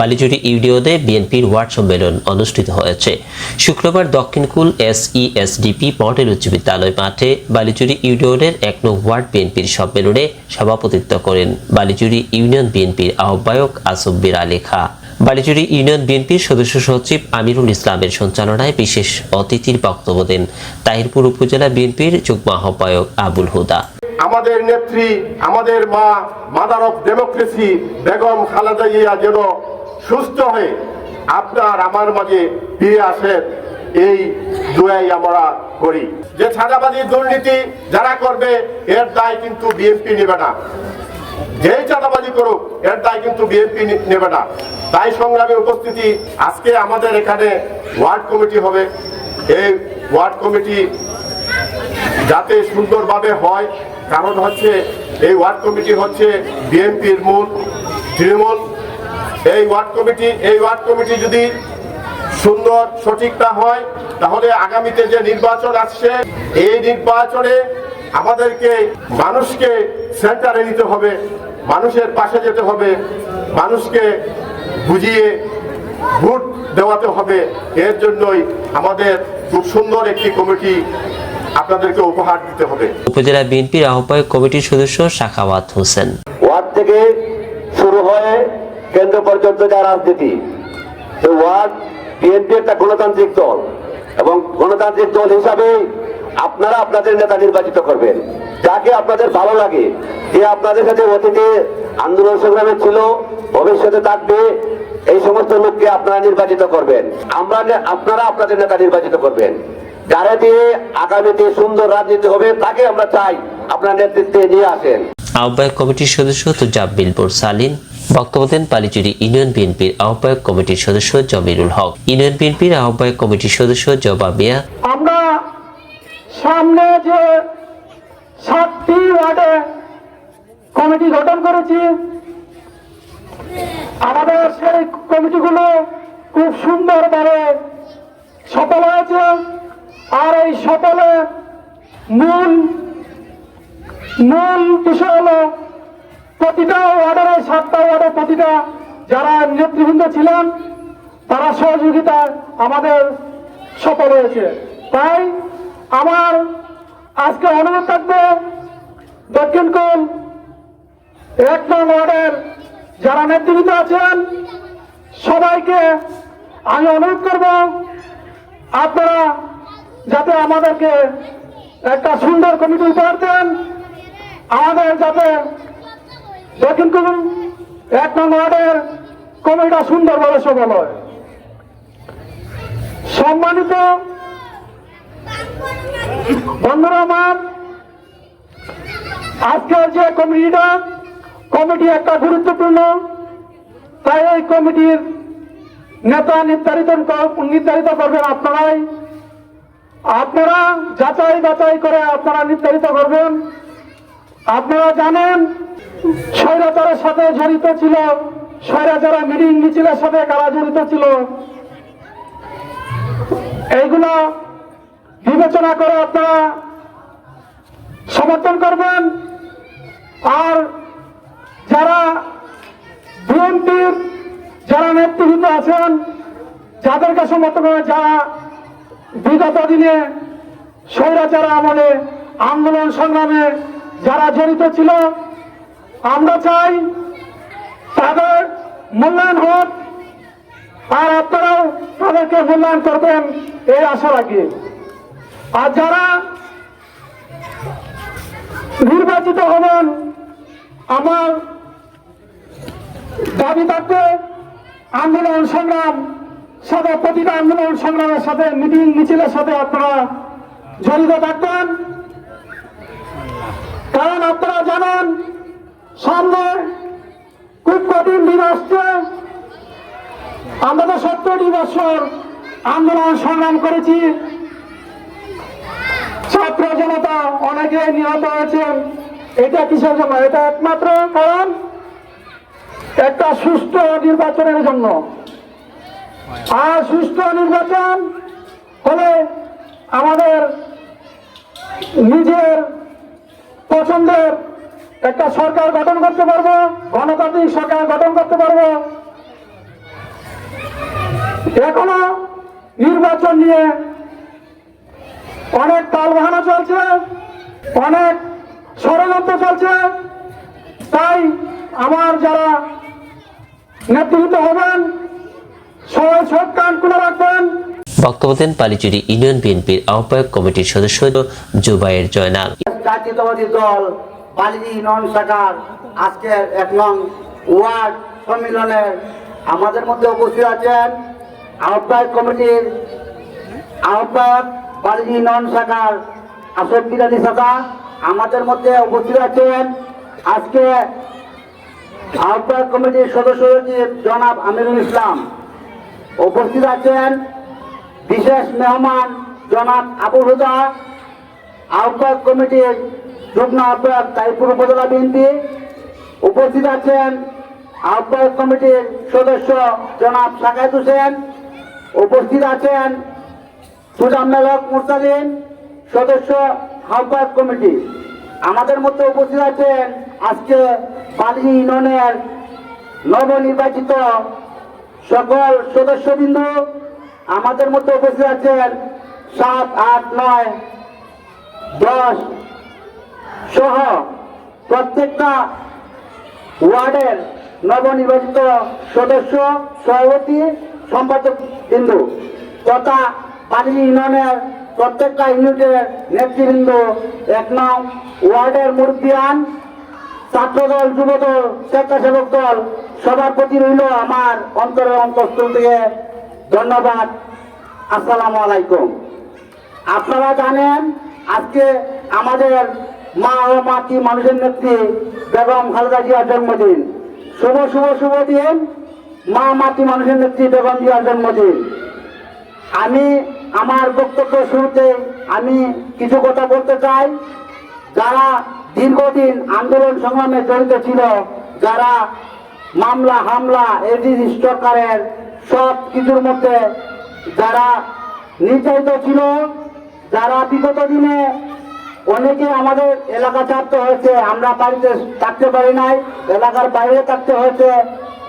বালিজুড়ি ইউডিওতে বিএনপির ওয়ার্ড সম্মেলন অনুষ্ঠিত হয়েছে। শুক্রবার দক্ষিণকুল এসইএসডিপি মডেল উচ্চ বিদ্যালয় মাঠে বালিজুড়ি ইউনিয়নের এক নং ওয়ার্ড বিএনপির সম্মেলনে সভাপতিত্ব করেন বালিজুড়ি ইউনিয়ন বিএনপির আহ্বায়ক আসব্বির আলী খা। বালিজুড়ি ইউনিয়ন বিএনপির সদস্য সচিব আমিরুল ইসলামের সঞ্চালনায় বিশেষ অতিথির বক্তব্য দেন তাহিরপুর উপজেলা বিএনপির যুগ্ম আহ্বায়ক আবুল হুদা। আমাদের নেত্রী, আমাদের মা mother of democracy Begum Khaleda Zia যেন সুস্থ হয়ে আপনার আমার মাঝে ফিরে আসেন, এই দুয়াই আমরা করি। যে ছাদাবাজি দুর্নীতি যারা করবে, এর দায় কিন্তু বিএনপি নেবে না। যেই চাঁদাবাজি করুক, এর দায় কিন্তু বিএনপি নেবে না। তাই সংগ্রামে উপস্থিতি, আজকে আমাদের এখানে ওয়ার্ড কমিটি হবে। এই ওয়ার্ড কমিটি যাতে সুন্দরভাবে হয়, কারণ হচ্ছে এই ওয়ার্ড কমিটি হচ্ছে বিএনপির মূল তৃণমূল। এই ওয়ার্ড কমিটি এই ওয়ার্ড কমিটি যদি সুন্দর সঠিক না হয় তাহলে আগামীতে যে নির্বাচন আসছে এই নির্বাচনে আমাদেরকে মানুষকে সেন্টারে নিতে হবে মানুষের পাশে যেতে হবে মানুষকে বুঝিয়ে ভোট দেওয়াতে হবে। এর জন্যই আমাদের খুব সুন্দর একটি কমিটি আপনাদেরকে উপহার দিতে হবে। উপজেলা বিএনপির আহ্বায়ক কমিটির সদস্য শাখাওয়াত হোসেন। ওয়ার্ড থেকে শুরু হয়ে পর্যন্ত যা রাজনীতি তো একটা গণতান্ত্রিক দল এবং গণতান্ত্রিক দল হিসাবে আপনারা আপনাদের নেতা নির্বাচিত করবেন। যাকে আপনাদের ভালো লাগে, যে আপনাদের সাথে অতীতে আন্দোলন সংগ্রামে ছিল, ভবিষ্যতে থাকবে, এই সমস্ত লোককে আপনারা নির্বাচিত করবেন। আমরা আপনারা আপনাদের নেতা নির্বাচিত করবেন। যারা দিয়ে আগামীতে সুন্দর রাজনীতি হবে, তাকে আমরা চাই আপনার নেতৃত্বে নিয়ে আসেন। আহ্বায়ক কমিটির সদস্য তুজাব্বিল সালিন বক্তব্য দেন ইউনিয়ন বিএনপির আহ্বায়ক কমিটির সদস্য জমিরুল হক। ইউনিয়ন বিএনপির আহ্বায়ক কমিটির সদস্য জবা মিয়া। আমরা সামনে যে সাতটি ওয়ার্ডে কমিটি গঠন করেছি, আমাদের সেই কমিটিগুলো খুব সুন্দরভাবে সফল হয়েছে। আর এই সফলে মূল মূল বিষয় প্রতিটা ওয়ার্ডের সাতটা ওয়ার্ডের প্রতিটা যারা নেতৃবৃন্দ ছিলেন, তারা সহযোগিতায় আমাদের সফল হয়েছে। তাই আমার আজকে অনুরোধ থাকবে, দক্ষিণ কোল এক নং ওয়ার্ডের যারা নেতৃবৃন্দ আছেন, সবাইকে আমি অনুরোধ করব, আপনারা যাতে আমাদেরকে একটা সুন্দর কমিটি উপহার দেন, আমাদের যাতে দক্ষিণ কোল এক নং ওয়ার্ডের কমিটিটা সুন্দরভাবে সফল হয় সম্মানিত বন্ধুরা আমার যে কমিটিটা, কমিটি একটা গুরুত্বপূর্ণ, তাই এই কমিটির নেতা নির্ধারিত নির্ধারিত করবেন আপনারাই। আপনারা যাচাই বাছাই করে আপনারা নির্ধারিত করবেন। আপনারা জানেন, স্বৈরাচারের সাথে জড়িত ছিল, স্বৈরাচারা মিটিং মিছিলের সাথে কারা জড়িত ছিল? এইগুলো বিবেচনা করে আপনারা সমর্থন করবেন। আর যারা বিএনপির যারা নেতৃবৃন্দ আছেন, যাদেরকে সমর্থন করে যারা বিগত দিনে স্বৈরাচার আমলে আন্দোলন সংগ্রামে যারা জড়িত ছিল, আমরা চাই তাদের মূল্যায়ন হোক, আর আপনারাও তাদেরকে মূল্যায়ন করবেন এই আশা রাখি। আর যারা নির্বাচিত হবেন, আমার দাবি থাকবে, আন্দোলন সংগ্রাম সাথে প্রতিটা আন্দোলন সংগ্রামের সাথে মিটিং, মিছিলের সাথে আপনারা জড়িত থাকবেন। কারণ আপনারা জানেন, সামনে খুব কঠিন দিন আসছে। আমরা তো সত্তরটি বছর আন্দোলন সংগ্রাম করেছি। ছাত্র জনতা অনেকে নিহত হয়েছেন। এটা কিসের জন্য? এটা একমাত্র কারণ একটা সুস্থ নির্বাচনের জন্য। আর সুস্থ নির্বাচন হলে আমাদের নিজের পছন্দের একটা সরকার গঠন করতে পারব, গণতান্ত্রিক সরকার গঠন করতে পারব। এখনও নির্বাচন নিয়ে অনেক তালবাহানা চলছে, অনেক ষড়যন্ত্র চলছে। তাই আমার যারা নেতৃত্ব হবেন, সবাই সব কান খুলে রাখবেন। বক্তব্য দেন পালিচুরি ইউনিয়ন বিএনপির আহ্বায়ক কমিটির সদস্য জুবাইয়ের জয়নাল। জাতীয়তাবাদী দল, বালিজি নন শাখার আজকে এক নং ওয়ার্ড সম্মেলনের আমাদের মধ্যে উপস্থিত আছেন আহ্বায়ক কমিটির আহ্বায়ক বালিজি নন শাখার আসর বিরানি শাখা আমাদের মধ্যে উপস্থিত আছেন। আজকে আহ্বায়ক কমিটির সদস্য সচিব জনাব আমিরুল ইসলাম। উপস্থিত আছেন বিশেষ মেহমান জনাব আবুল হুদা। আহ্বায়ক কমিটির যুগ্ম আহ্বায়ক তাইপুর উপজেলা বিএনপি। উপস্থিত আছেন আহ্বায়ক কমিটির সদস্য জনাব সাকায়ত হোসেন। উপস্থিত আছেন সুজাম্মেলক মুরসালিন, সদস্য আহ্বায়ক কমিটি। আমাদের মধ্যে উপস্থিত আছেন আজকে বালি ইউনিয়নের নবনির্বাচিত সকল সদস্যবৃন্দ। আমাদের মধ্যে উপস্থিত আছেন সাত, আট, নয় দশ সহ প্রত্যেকটা ওয়ার্ডের নবনির্বাচিত সদস্য সভাপতি, সম্পাদক বিন্দু তথা পানি ইউনিয়নের প্রত্যেকটা ইউনিটের নেতৃবৃন্দ। এক নং ওয়ার্ডের মুরব্বিয়ান, ছাত্রদল, যুবদল, স্বেচ্ছাসেবক দল, সবার প্রতি রইল আমার অন্তরের অন্তঃস্থল থেকে ধন্যবাদ। আসসালামু আলাইকুম। আপনারা জানেন আজকে আমাদের মা ও মাটি মানুষের নেত্রী বেগম খালেদা জিয়ার জন্মদিন? শুভ শুভ শুভ দিন। মা মাটি মানুষের নেত্রী বেগম জিয়ার জন্মদিন? আমি, আমার বক্তব্য শুরুতে আমি কিছু কথা বলতে চাই। যারা দীর্ঘদিন আন্দোলন সংগ্রামে জড়িত ছিল, যারা মামলা, হামলা এডিজি সরকারের সব কিছুর মধ্যে যারা নির্যাতিত ছিল যারা বিগত দিনে অনেকে আমাদের এলাকা ছাড়তে হয়েছে, আমরা বাড়িতে থাকতে পারি নাই, এলাকার বাইরে থাকতে হয়েছে,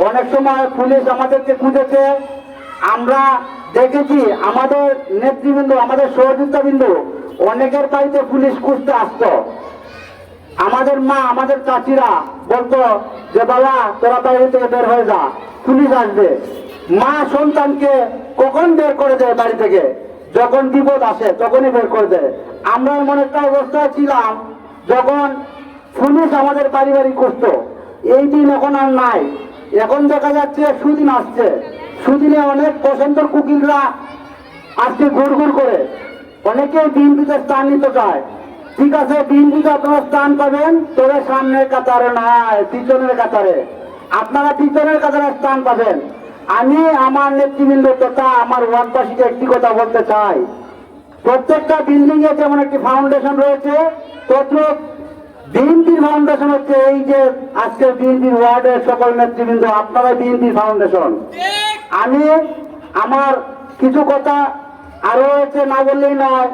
অনেক সময় পুলিশ আমাদেরকে খুঁজেছে। আমরা দেখেছি আমাদের নেতৃবৃন্দ, আমাদের সহযোগিতাবৃন্দ অনেকের বাড়িতে পুলিশ খুঁজতে আসতো। আমাদের মা, আমাদের চাচিরা বলতো যে বাবা তোরা বাইরে থেকে বের হয়ে যা, পুলিশ আসবে। মা সন্তানকে কখন বের করে দেয় বাড়ি থেকে? যখন বিপদ আসে, তখনই বের করে দেয়। আমরা এমন একটা অবস্থায় ছিলাম, যখন পুলিশ আমাদের বাড়ি করত। এই দিন এখন আর নাই। এখন দেখা যাচ্ছে সুদিন আসছে। সুদিনে অনেক বসন্তর কুকিলরা আজকে ঘুর ঘুর করে। অনেকে বিএনপিতে স্থান নিতে চায়। ঠিক আছে, বিএনপিতে আপনারা স্থান পাবেন, তবে সামনের কাতারে নয়, পিছনের কাতারে। আপনারা পিছনের কাতারে স্থান পাবেন। আমি আমার নেতৃবৃন্দ তথা আমার ওয়ার্ডবাসীকে একটি কথা বলতে চাই। প্রত্যেকটা বিল্ডিং এ যেমন একটি ফাউন্ডেশন রয়েছে, তদ্রুপ বিএনপির ফাউন্ডেশন হচ্ছে এই যে আজকের বিএনপির ওয়ার্ডের সকল নেতৃবৃন্দ আপনারা বিএনপির ফাউন্ডেশন আমি আমার কিছু কথা আরও হয়েছে না বললেই নয়।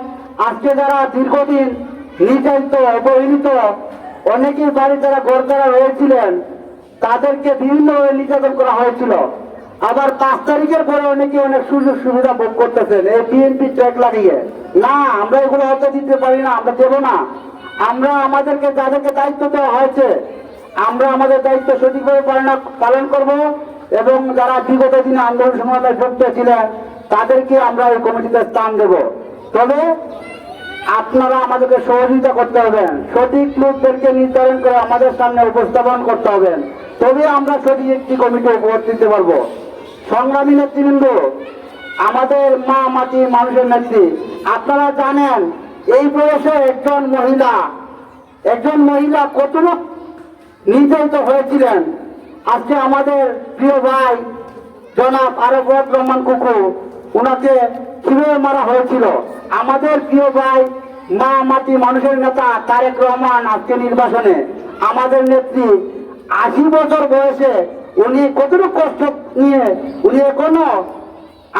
আজকে যারা দীর্ঘদিন নির্যাতিত অবহেলিত, অনেকের বাড়ি যারা গড়তারা রয়েছিলেন, তাদেরকে বিভিন্নভাবে নির্যাতন করা হয়েছিল। আবার পাঁচ তারিখের পরে অনেকে অনেক সুযোগ সুবিধা ভোগ করতেছেন। এই বিএনপি ট্র্যাক লাগিয়ে। না, আমরা এগুলো হতে দিতে পারি না, আমরা দেবো না। আমরা আমাদেরকে যাদেরকে দায়িত্ব দেওয়া হয়েছে, আমরা আমাদের দায়িত্ব সঠিকভাবে পালন- পালন করব এবং যারা বিগত দিনে আন্দোলন সংগ্রামে যুক্ত ছিলেন, তাদেরকে আমরা এই কমিটিতে স্থান দেব। তবে আপনারা আমাদেরকে সহযোগিতা করতে হবেন সঠিক লোকদেরকে নির্ধারণ করে আমাদের সামনে উপস্থাপন করতে হবেন তবে আমরা সঠিক একটি কমিটি উপহার দিতে পারব। সংগ্রামী নেতৃবৃন্দ, আমাদের মা মাটি মানুষের নেত্রী, আপনারা জানেন এই বয়সে একজন মহিলা একজন মহিলা কতটুক নির্যাতিত হয়েছিলেন। আজকে আমাদের প্রিয় ভাই, জনাব আরফত রহমান কুকু ওনাকে কীভাবে মারা হয়েছিল। আমাদের প্রিয় ভাই, মা মাটি মানুষের নেতা তারেক রহমান আজকে নির্বাচনে আমাদের নেত্রী আশি বছর বয়সে উনি কতটুকু কষ্ট নিয়ে, উনি এখনও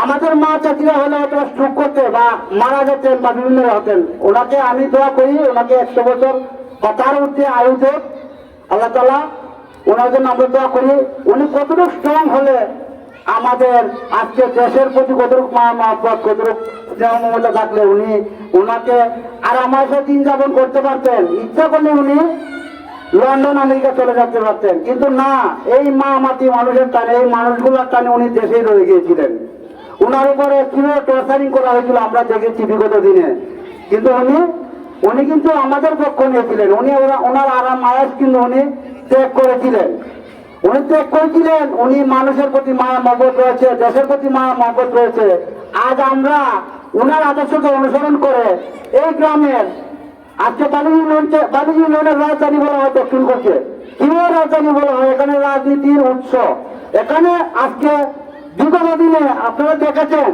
আমাদের মা চাচিরা হলে হয়তো স্ট্রোক করতে বা মারা যেতেন বা বিভিন্ন হতেন। ওনাকে আমি দোয়া করি, ওনাকে একশো বছর বা তার উঠে দেব আল্লাহ তালা ওনার জন্য আমরা দোয়া করি। উনি কতটুকু স্ট্রং হলে আমাদের আজকে দেশের প্রতি কতটুক মায়া মহব্বত, কতটুক স্নেহ থাকলে উনি ওনাকে আর আমার সাথে দিন যাপন করতে পারতেন। ইচ্ছা করলে উনি লন্ডন, আমেরিকা চলে যেতে পারতেন কিন্তু না, এই মা মাটি মানুষের টানে, এই মানুষগুলোর টানে উনি দেশেই রয়ে গিয়েছিলেন। ওনার উপরে কীভাবে টর্চারিং করা হয়েছিল আমরা দেখেছি বিগত দিনে। কিন্তু উনি উনি কিন্তু আমাদের পক্ষ নিয়েছিলেন। উনি ওনার আরাম আয়াস কিন্তু উনি ত্যাগ করেছিলেন। উনি ত্যাগ করেছিলেন, উনি মানুষের প্রতি মায়া মহব্বত রয়েছে, দেশের প্রতি মায়া মহব্বত রয়েছে। আজ আমরা ওনার আদর্শকে অনুসরণ করে এই গ্রামের আজকে বালিজি ইউনিয়নকে বালিজি ইউনিয়নের রাজধানী বলা হয় দক্ষিণ করছে কীভাবে রাজধানী বলা হয়? এখানে রাজনীতির উৎস। এখানে আজকে বিগত দিনে আপনারা দেখেছেন,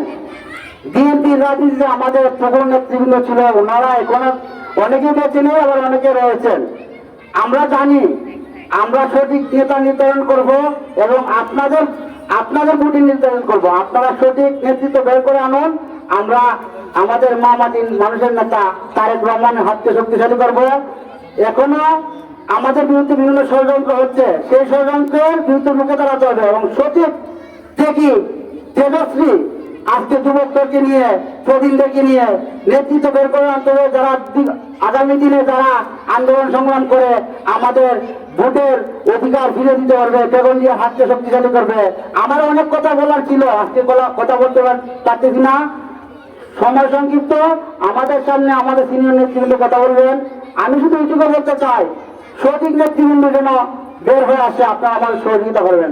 বিএনপির রাজনীতিতে আমাদের প্রবল নেতৃবৃন্দ ছিল, ওনারা এখন অনেকে বেঁচে নেই, আবার অনেকে রয়েছেন। আমরা জানি, আমরা সঠিক নেতা নির্ধারণ করব এবং আপনাদের আপনাদের ভোটে নির্ধারণ করব। আপনারা সঠিক নেতৃত্ব বের করে আনুন, আমরা আমাদের মা মাটির মানুষের নেতা তারেক রহমানের হাতকে শক্তিশালী করব। এখনও আমাদের বিরুদ্ধে বিভিন্ন ষড়যন্ত্র হচ্ছে। সেই ষড়যন্ত্রের বিরুদ্ধে রুখে দাঁড়াতে হবে এবং সচিব থেকে তেজস্বী আজকে যুবকদেরকে নিয়ে, প্রবীণদেরকে নিয়ে নেতৃত্ব বের করে আনতে হবে। যারা আগামী দিনে যারা আন্দোলন সংগ্রাম করে আমাদের ভোটের অধিকার ফিরে দিতে পারবে বেগুন দিয়ে হাতকে শক্তিশালী করবে। আমার অনেক কথা বলার ছিল, আজকে কথা বলতে পার- পারতেছি না। সময় সংক্ষিপ্ত, আমাদের সামনে আমাদের সিনিয়র নেতৃবৃন্দ কথা বলবেন। আমি শুধু এইটুকু বলতে চাই, সঠিক নেতৃবৃন্দ যেন বের হয়ে আসে, আপনারা আমাদের সহযোগিতা করবেন।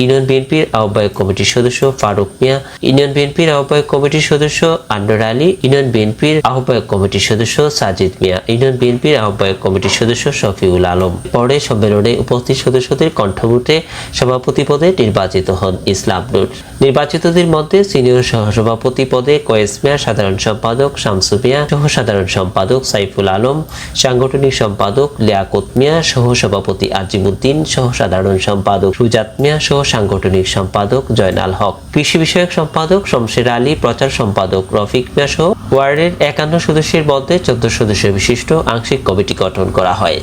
ইউনিয়ন বিএনপির আহ্বায়ক কমিটির সদস্য ফারুক মিয়া, ইউনিয়ন বিএনপির আহ্বায়ক কমিটির সদস্য আন্ডার আলী, ইউনিয়ন বিএনপির আহ্বায়ক কমিটির সদস্য সাজিদ মিয়া, ইউনিয়ন বিএনপির আহ্বায়ক কমিটির সদস্য শফিউল আলম। পরে সম্মেলনে উপস্থিত সদস্যদের কণ্ঠভোটে সভাপতি পদে নির্বাচিত হন ইসলাম নূর। নির্বাচিতদের মধ্যে সিনিয়র সহসভাপতি পদে কয়েস মিয়া, সাধারণ সম্পাদক শামসু মিয়া সহ সাধারণ সম্পাদক সাইফুল আলম, সাংগঠনিক সম্পাদক লিয়াকত মিয়া সহ সভাপতি আজিমুদ্দিন সহ সাধারণ সম্পাদক সুজাত মিয়া সহ সাংগঠনিক সম্পাদক জয়নাল হক। কৃষি বিষয়ক সম্পাদক শমশের আলী, প্রচার সম্পাদক রফিক মিয়া সহ ওয়ার্ডের একান্ন সদস্যের মধ্যে চোদ্দ সদস্য বিশিষ্ট আংশিক কমিটি গঠন করা হয়।